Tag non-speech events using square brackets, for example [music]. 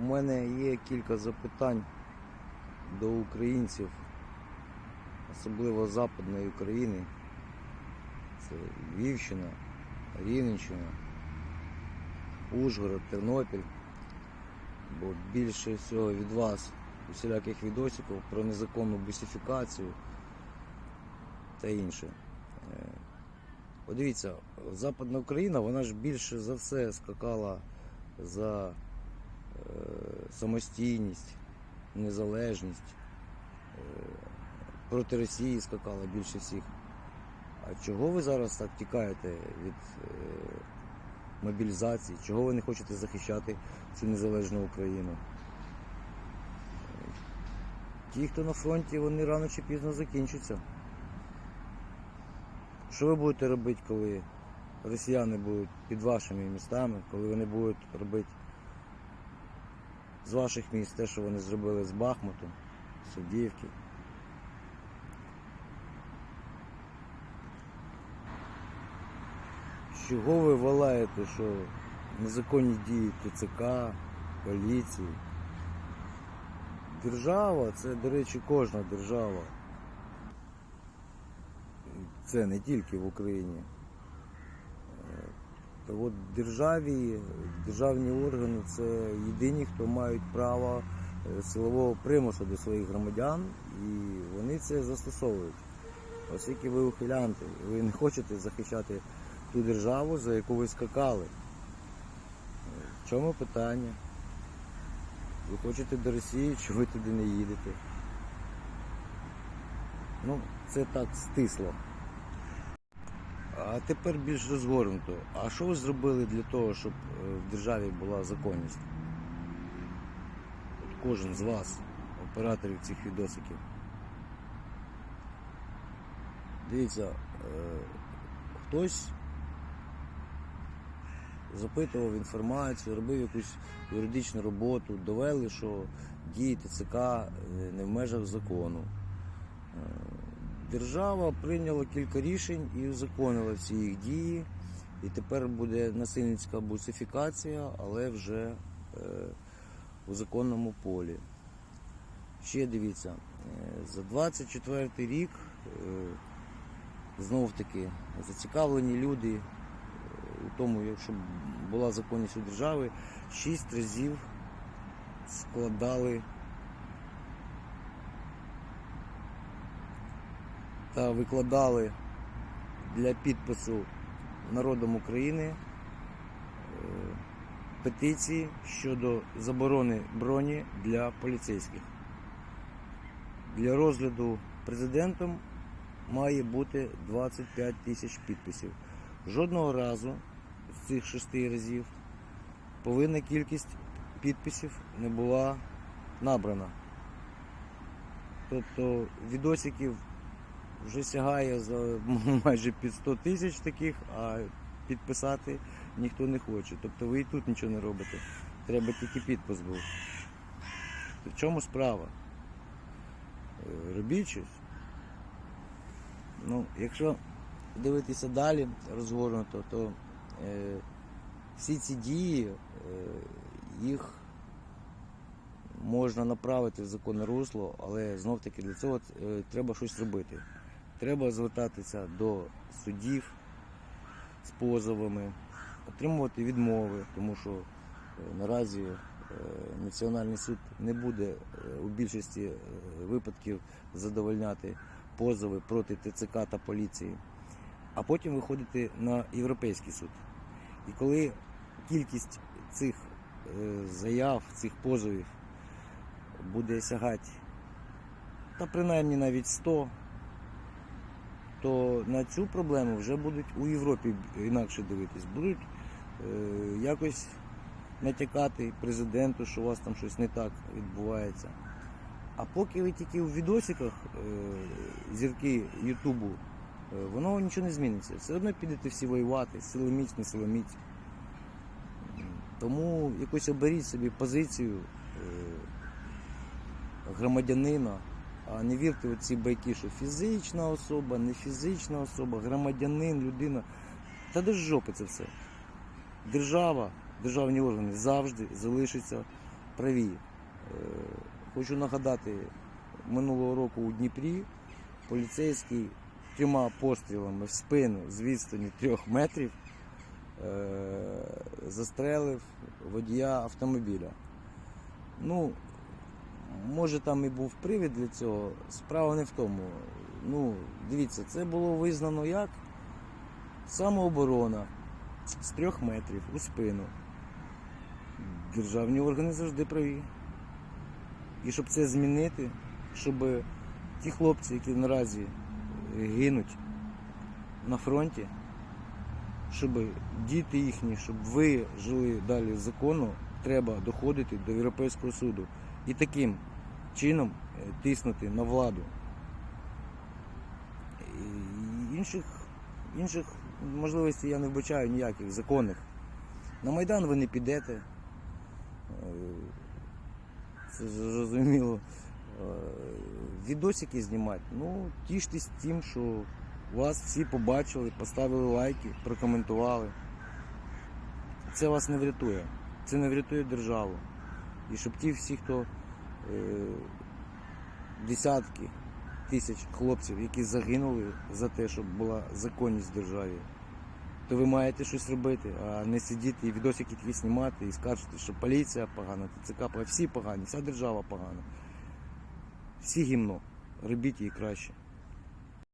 У мене є кілька запитань до українців, особливо Западної України. Це Львівщина, Рівненщина, Ужгород, Тернопіль. Бо більше всього від вас усіляких відосиків про незаконну бусифікацію та інше. Е, Подивіться, Западна Україна, вона ж більше за все скакала за самостійність, незалежність. Е, проти Росії скакала більше всіх. А чого ви зараз так тікаєте від е, мобілізації? Чого ви не хочете захищати цю незалежну Україну? Е, Ті, хто на фронті, вони рано чи пізно закінчаться. Що ви будете робити, коли росіяни будуть під вашими містами, коли вони будуть робити з ваших міст те, що вони зробили з Бахмутом, з Авдіївки? Чого ви валаєте, що незаконні дії ТЦК, поліції? Держава, це, до речі, кожна держава. Це не тільки в Україні. Та от державі, державні органи це єдині, хто мають право е, силового примусу до своїх громадян, і вони це застосовують. Оскільки ви ухилянти, ви не хочете захищати ту державу, за яку ви скакали. В чому питання? Ви хочете до Росії, чи ви туди не їдете? Ну, це так стисло. А тепер більш розгорнуто. А що ви зробили для того, щоб е, в державі була законність? От кожен з вас, операторів цих відосиків. Дивіться, е, хтось запитував інформацію, робив якусь юридичну роботу, довели, що дії ТЦК е, не в межах закону. Держава прийняла кілька рішень і узаконила ці їх дії. І тепер буде насильницька бусифікація, але вже е, у законному полі. Ще дивіться, е, за 24 рік е, знов таки зацікавлені люди е, у тому, якщо була законність у держави, 6 разів складали та викладали для підпису народом України е, петиції щодо заборони броні для поліцейських. Для розгляду президентом має бути 25 тисяч підписів. Жодного разу з цих шести разів повинна кількість підписів не була набрана. Тобто відосиків вже сягає за [laughs] майже під 100 тисяч таких, а підписати ніхто не хоче. Тобто ви і тут нічого не робите. Треба тільки підпис був. В чому справа? Е, Робіть щось. Ну, якщо дивитися далі розгорнуто, то е, всі ці дії, е, їх можна направити в законне русло, але знов таки для цього е, треба щось робити. Треба звертатися до судів з позовами, отримувати відмови, тому що е, наразі е, Національний суд не буде е, у більшості випадків задовольняти позови проти ТЦК та поліції, а потім виходити на Європейський суд. І коли кількість цих заяв, цих позовів буде сягати, та принаймні навіть 100, то на цю проблему вже будуть у Європі інакше дивитись. Будуть е, якось натякати президенту, що у вас там щось не так відбувається. А поки ви тільки у відосиках е, зірки Ютубу, е, воно нічого не зміниться. Все одно підете всі воювати, силоміць, не силоміць. Тому якось оберіть собі позицію е, громадянина, не вірте у ці байки, що фізична особа, не фізична особа, громадянин, людина. Та до жопи це все. Держава, державні органи завжди залишаться праві. Е, Хочу нагадати, минулого року у Дніпрі поліцейський трьома пострілами в спину з відстані трьох метрів е, застрелив водія автомобіля. Ну, може там і був привід для цього. Справа не в тому. Ну, дивіться, це було визнано як самооборона з трьох метрів у спину. Державні органи завжди праві. І щоб це змінити, щоб ті хлопці, які наразі гинуть на фронті, щоб діти їхні, щоб ви жили далі законно, треба доходити до Європейського суду і таким чином е, тиснути на владу. Інших, інших можливостей я не вбачаю ніяких законних. На Майдан ви не підете. Е, Це зрозуміло. Е, Відосики знімати. Ну, тіштесь тим, що вас всі побачили, поставили лайки, прокоментували. Це вас не врятує. Це не врятує державу. І щоб ті всі, хто десятки тисяч хлопців, які загинули за те, щоб була законність в державі, то ви маєте щось робити, а не сидіти і відосики такі знімати і скажете, що поліція погана, ТЦК погана, всі погані, вся держава погана. Всі гімно. Робіть її краще.